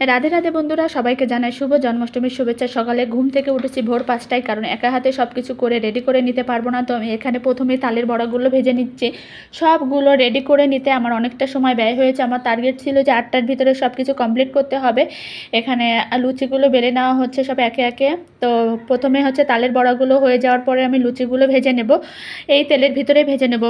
রাধে রাধে বন্ধুরা, সবাইকে জানাই শুভ জন্মাষ্টমীর শুভেচ্ছা। সকালে ঘুম থেকে উঠেছি ভোর পাঁচটায়, কারণ একা হাতে সব কিছু করে রেডি করে নিতে পারব না। তো আমি এখানে প্রথমে তালের বড়াগুলো ভেজে নিচ্ছি। সবগুলো রেডি করে নিতে আমার অনেকটা সময় ব্যয় হয়েছে। আমার টার্গেট ছিল যে আটটার ভিতরে সব কিছু কমপ্লিট করতে হবে। এখানে লুচিগুলো বেলে নেওয়া হচ্ছে সব একে একে। তো প্রথমে হচ্ছে তালের বড়াগুলো হয়ে যাওয়ার পরে আমি লুচিগুলো ভেজে নেব। এই তেলের ভিতরে ভেজে নেব।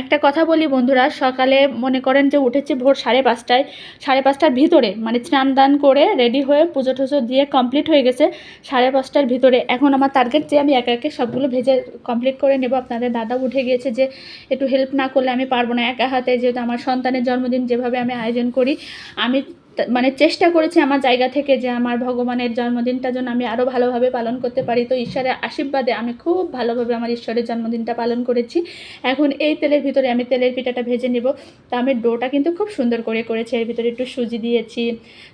একটা কথা বলি বন্ধুরা, সকালে মনে করেন যে উঠেছি ভোর সাড়ে পাঁচটায়, সাড়ে পাঁচটার ভিতরে মানে স্নান দান করে রেডি হয়ে পুজো টুজো দিয়ে কমপ্লিট হয়ে গেছে সাড়ে পাঁচটার ভিতরে। এখন আমার টার্গেট যে আমি একা একে সবগুলো ভেজে কমপ্লিট করে নেব। আপনাদের দাদা উঠে গিয়েছে যে একটু হেল্প না করলে আমি পারব না। একা হাতে যেহেতু আমার সন্তানের জন্মদিন যেভাবে আমি আয়োজন করি, আমি মানে চেষ্টা করেছি আমার জায়গা থেকে যে আমার ভগবানের জন্মদিনটা যেন আমি আরও ভালোভাবে পালন করতে পারি। তো ঈশ্বরের আশীর্বাদে আমি খুব ভালোভাবে আমার ঈশ্বরের জন্মদিনটা পালন করেছি। এখন এই তেলের ভিতরে আমি তেলের পিঠাটা ভেজে নেব। তা আমি ডোটা কিন্তু খুব সুন্দর করে করেছি। এর ভিতরে একটু সুজি দিয়েছি।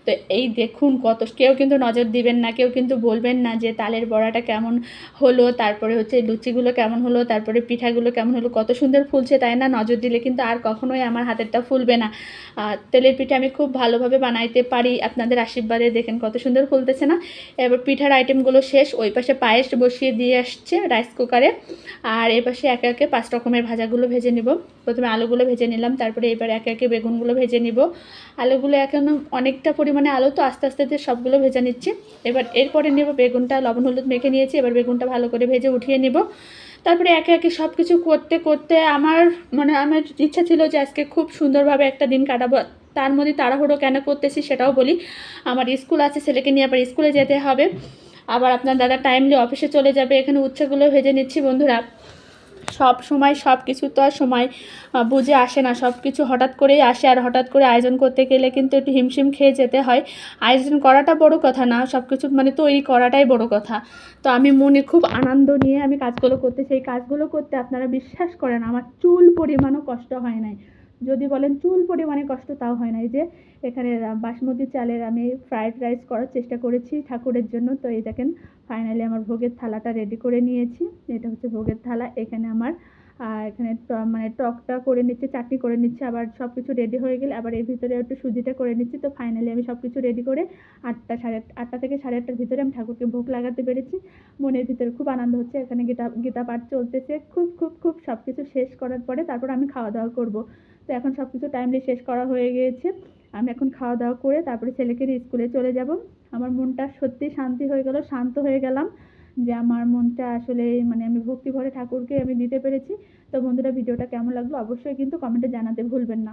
তো এই দেখুন কত, কেউ কিন্তু নজর দিবেন না, কেউ কিন্তু বলবেন না যে তালের বড়াটা কেমন হলো, তারপরে হচ্ছে লুচিগুলো কেমন হলো, তারপরে পিঠাগুলো কেমন হলো, কত সুন্দর ফুলছে তাই না? নজর দিলে কিন্তু আর কখনোই আমার হাতেরটা ফুলবে না। তেলের পিঠা আমি খুব ভালোভাবে বানাইতে পারি, আপনাদের আশীর্বাদে দেখেন কত সুন্দর ফুলতেছে না? এবার পিঠার আইটেমগুলো শেষ, ওই পাশে পায়েস বসিয়ে দিয়ে আসছে রাইস কুকারে আর এই পাশে একে একে পাঁচ রকমের ভাজাগুলো ভেজে নিব। প্রথমে আলুগুলো ভেজে নিলাম, তারপরে এবার একে একে বেগুনগুলো ভেজে নিব। আলুগুলো এখন অনেকটা পরিমাণে আলু, তো আস্তে আস্তে দিয়ে সবগুলো ভেজে নিচ্ছি। এবার এরপরে নেব বেগুনটা, লবণ, হলুদ মেখে নিয়েছি, এবার বেগুনটা ভালো করে ভেজে উঠিয়ে নিব। তারপরে একে একে সব কিছু করতে করতে আমার মানে আমার ইচ্ছা ছিল যে আজকে খুব সুন্দরভাবে একটা দিন কাটাবো। তার মধ্যে তাড়াহুড়ো কেন করতেছি সেটাও বলি। আমার স্কুল আছে, ছেলেকে নিয়ে আবার স্কুলে যেতে হবে। আবার আপনার দাদা টাইমলি অফিসে চলে যাবে, এখানে উচ্ছেগুলো ভেজে নিচ্ছি বন্ধুরা। সব সময়, সব কিছু তো আর সময় বুঝে আসে না। সব কিছু হঠাৎ করেই আসে আর হঠাৎ করে আয়োজন করতে গেলে কিন্তু একটু হিমশিম খেয়ে যেতে হয়। আয়োজন করাটা বড় কথা না, সব কিছু মানে তৈরি করাটাই বড় কথা। তো আমি মনে, খুব আনন্দ নিয়ে আমি কাজগুলো করতে সেই কাজগুলো করতে আপনারা বিশ্বাস করেন, আমার চুল পরিমাণও কষ্ট হয় নাই। যদি বলেন চুল পরিমাণে কষ্ট, তাও হয় না। এই যে এখানে বাসমতী চালের আমি ফ্রায়েড রাইস করার চেষ্টা করেছি ঠাকুরের জন্য। তো এই দেখেন ফাইনালি আমার ভোগের থালাটা রেডি করে নিয়েছি। এটা হচ্ছে ভোগের থালা। এখানে আমার আহ, এখানে মানে টকটা করে নিচ্ছে চাটনি করে নিচ্ছে আবার সব কিছু রেডি হয়ে গেলে আবার এর ভিতরে একটু সুজিটা করে নিচ্ছি। তো ফাইনালি আমি সব কিছু রেডি করে আটটা সাড়ে আট- আটটা থেকে সাড়ে আটটার ভিতরে আমি ঠাকুরকে ভোগ লাগাতে পেরেছি। মনের ভিতরে খুব আনন্দ হচ্ছে এখানে গীতা গীতা পাঠ চলতেছে। খুব খুব খুব সব কিছু শেষ করার পরে তারপর আমি খাওয়া দাওয়া করব। তো এখন সব কিছু টাইমলি শেষ করা হয়ে গিয়েছে। আমি এখন খাওয়া দাওয়া করে তারপরে ছেলেকে স্কুলে চলে যাব। আমার মনটা সত্যি শান্তি হয়ে গেল শান্ত হয়ে গেলাম। যে আমার মনটা আসলে মানে আমি ভক্তি ভরে ঠাকুরকে আমি দিতে পেরেছি। তো বন্ধুরা, ভিডিওটা কেমন লাগল অবশ্যই কিন্তু কমেন্টে জানাতে ভুলবেন না।